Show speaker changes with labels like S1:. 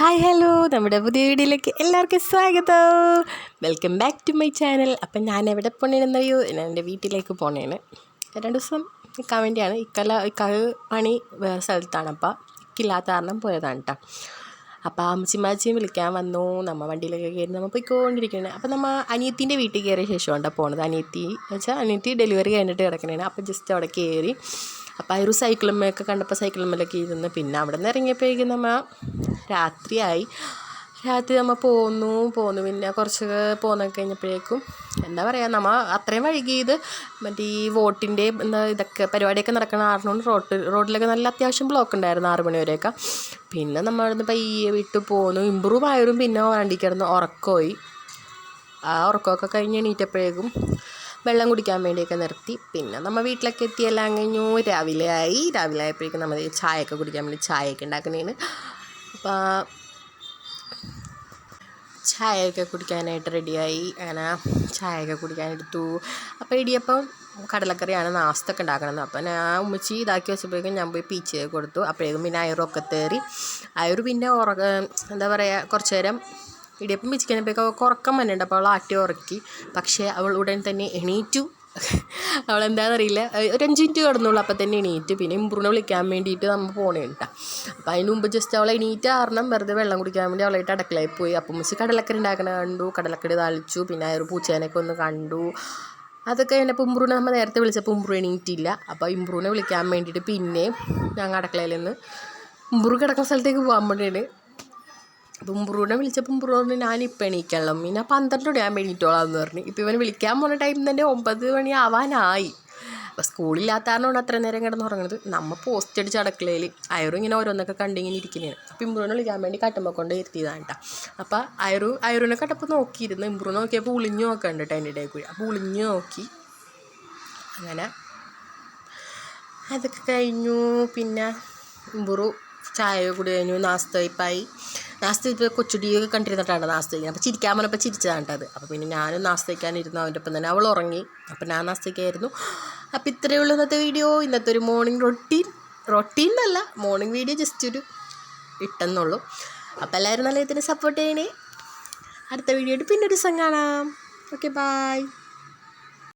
S1: Hi hello. നമ്മുടെ പുതിയ വീഡിയോയിലേക്ക് എല്ലാവർക്കും സ്വാഗതം. Welcome back to my channel അപ്പം ഞാൻ എവിടെ പോണേനെന്നറിയോ ഞാൻ എന്റെ വീട്ടിലേക്ക് പോണേന് രണ്ട് ദിവസം നിൽക്കാൻ വേണ്ടിയാണ്. ഇക്കല ഇക്കാവ് പണി വേറെ സ്ഥലത്താണ്. അപ്പം ഇക്കില്ലാത്ത കാരണം പോയതാണ് കേട്ടോ അപ്പോൾ അമ്മച്ചിമാച്ചിയും വിളിക്കാൻ വന്നു. നമ്മ വണ്ടിയിലൊക്കെ കയറി നമ്മൾ പോയിക്കൊണ്ടിരിക്കുകയാണ് അപ്പോൾ നമ്മൾ അനിയത്തിന്റെ വീട്ടിൽ കയറിയ ശേഷമാണ് പോണത്. അനിയത്തി വെച്ചാൽ അനിയത്തി ഡെലിവറി കഴിഞ്ഞിട്ട് കിടക്കണേന് അപ്പോൾ ജസ്റ്റ് അവിടെ കയറി. അപ്പോൾ ആ ഒരു സൈക്കിളുമ്മയൊക്കെ കണ്ടപ്പോൾ സൈക്കിളുമ്മലൊക്കെ ഇരുന്ന് പിന്നെ അവിടെ നിന്ന് ഇറങ്ങിയപ്പോഴേക്കും നമ്മൾ രാത്രിയായി. രാത്രി നമ്മൾ പോന്നു പോന്നു. പിന്നെ കുറച്ച് പോന്നു കഴിഞ്ഞപ്പോഴേക്കും എന്താ പറയുക നമ്മൾ അത്രയും വൈകിയത് മറ്റേ ഈ വോട്ടിന്റെ എന്താ ഇതൊക്കെ പരിപാടിയൊക്കെ നടക്കണ ആറിനോട് റോഡ് റോഡിലൊക്കെ നല്ല അത്യാവശ്യം ബ്ലോക്ക് ഉണ്ടായിരുന്നു ആറ് മണി വരെയൊക്കെ. പിന്നെ നമ്മൾ അവിടുന്ന് പയ്യെ വിട്ട് പോന്നു. ഇമ്പ്രൂവ് ആയവരും പിന്നെ വണ്ടി കിടന്ന് ഉറക്കമായി ആ ഉറക്കമൊക്കെ കഴിഞ്ഞ് എണീറ്റപ്പോഴേക്കും വെള്ളം കുടിക്കാൻ വേണ്ടിയൊക്കെ നിർത്തി. പിന്നെ നമ്മൾ വീട്ടിലൊക്കെ എത്തിയെല്ലാം കഴിഞ്ഞു. രാവിലെ ആയി. രാവിലെ ആയപ്പോഴേക്കും നമ്മൾ ചായയൊക്കെ കുടിക്കാൻ വേണ്ടി ചായയൊക്കെ ഉണ്ടാക്കുന്നതിന് അപ്പോൾ ചായയൊക്കെ കുടിക്കാനായിട്ട് റെഡിയായി. അങ്ങനെ ചായയൊക്കെ കുടിക്കാനെടുത്തു. അപ്പോൾ ഇടിയപ്പം കടലക്കറിയാണ് നാസ്തൊക്കെ ഉണ്ടാക്കണത്. അപ്പം ഞാൻ ഉമ്മച്ചി ഇതാക്കി വെച്ചപ്പോഴേക്കും ഞാൻ പോയി പീച്ച് കൊടുത്തു. അപ്പോഴേക്കും പിന്നെ അയറൊക്കെ തേറി അയറ് പിന്നെ ഉറക്ക എന്താ പറയുക കുറച്ച് നേരം ഇടിയപ്പം പിച്ചിക്കാനപ്പോഴേക്കും ഉറക്കം വന്നിട്ടുണ്ട്. അപ്പോൾ അവൾ ആട്ടി ഉറക്കി. പക്ഷേ അവൾ ഉടൻ തന്നെ എണീറ്റു. അവൾ എന്താണെന്നറിയില്ല ഒരു അഞ്ച് മിനിറ്റ് കിടന്നുള്ളൂ. അപ്പം തന്നെ എണീറ്റ്. പിന്നെ ഇമ്പ്രൂവിനെ വിളിക്കാൻ വേണ്ടിയിട്ട് നമ്മൾ പോണേ കേട്ടോ അപ്പം അതിന് മുമ്പ് ജസ്റ്റ് അവളെ എണീറ്റ് കാരണം വെറുതെ വെള്ളം കുടിക്കാൻ വേണ്ടി അവളായിട്ട് അടുക്കളയിൽ പോയി. അപ്പം മിസ് കടലക്കറി ഉണ്ടാക്കണ കണ്ടു. കടലക്കറി താളിച്ചു. പിന്നെ ഒരു പൂച്ചേനൊക്കെ ഒന്ന് കണ്ടു. അതൊക്കെ കഴിഞ്ഞപ്പോൾ ഇമ്പ്രൂവിനെ നമ്മൾ നേരത്തെ വിളിച്ചപ്പോൾ ഇമ്പ്രൂവ് എണീറ്റില്ല. അപ്പോൾ ഇമ്പ്രൂവിനെ വിളിക്കാൻ വേണ്ടിയിട്ട് പിന്നെ ഞങ്ങൾ അടുക്കളയിൽ നിന്ന് ഇമ്പ്രൂ കിടക്കുന്ന സ്ഥലത്തേക്ക് പോകാൻ വേണ്ടിയാണ്. ഉംബ്രൂനെ വിളിച്ചപ്പോൾ ഉംബ്രു പറഞ്ഞു ഞാൻ ഇപ്പം എണീക്കണം പിന്നെ പന്ത്രണ്ട് മണിയാകുമ്പോൾ എണീറ്റോളാം എന്ന് പറഞ്ഞു. ഇപ്പം ഇവന് വിളിക്കാൻ പോകുന്ന ടൈം തന്നെ ഒമ്പത് മണി ആവാനായി അപ്പോൾ സ്കൂളില്ലാത്ത കാരണമാണ് അത്ര നേരം കിടന്ന് ഉറങ്ങുന്നത് നമ്മൾ പോസ്റ്റ് അടിച്ച് അടക്കളയിൽ അയറും ഇങ്ങനെ ഓരോന്നൊക്കെ കണ്ടിങ്ങനെ ഇരിക്കുന്നതാണ് അപ്പോൾ ഇമ്പ്രൂവിനെ വിളിക്കാൻ വേണ്ടി കട്ടുമ്പോൾ കൊണ്ട് ഇരുത്തിയതാണ് കേട്ടോ അപ്പോൾ അയറു അയറുവിനെ കട്ടപ്പോൾ നോക്കിയിരുന്നു. ഇമ്പ്രൂ നോക്കിയപ്പോൾ ഉളിഞ്ഞു നോക്കണ്ട കേട്ടോ ഇടയിൽ കൂടി അപ്പോൾ ഉളിഞ്ഞു നോക്കി. അങ്ങനെ അതൊക്കെ കഴിഞ്ഞു. പിന്നെ ഇമ്പുറു ചായ കൂടി കഴിഞ്ഞു നാസ്ത ഇപ്പായി നാസ്ത ഇത് കൊച്ചുടിയൊക്കെ കണ്ടിരുന്നിട്ടാണ് നാസ്തിക്കുന്നത് അപ്പോൾ ചിരിക്കാൻ പറഞ്ഞപ്പോൾ ചിരിച്ചതാണ് അത്. അപ്പോൾ പിന്നെ ഞാനും നാസ്തിക്കാനിരുന്നു അവന്റെ ഒപ്പം തന്നെ. അവൾ ഉറങ്ങി. അപ്പോൾ ഞാൻ നാസ്തിക്കായിരുന്നു അപ്പോൾ ഇത്രയേ ഉള്ളൂ ഇന്നത്തെ വീഡിയോ. ഇന്നത്തെ ഒരു മോർണിംഗ് റൊട്ടീൻ റൊട്ടീൻ എന്നല്ല മോർണിംഗ് വീഡിയോ ജസ്റ്റ് ഒരു ഇട്ടെന്നുള്ളൂ. അപ്പോൾ എല്ലാവരും നല്ല ഇതിനെ സപ്പോർട്ട് ചെയ്യണേ. അടുത്ത വീഡിയോ ആയിട്ട് പിന്നെ ഒരു ദിവസം കാണാം. Okay bye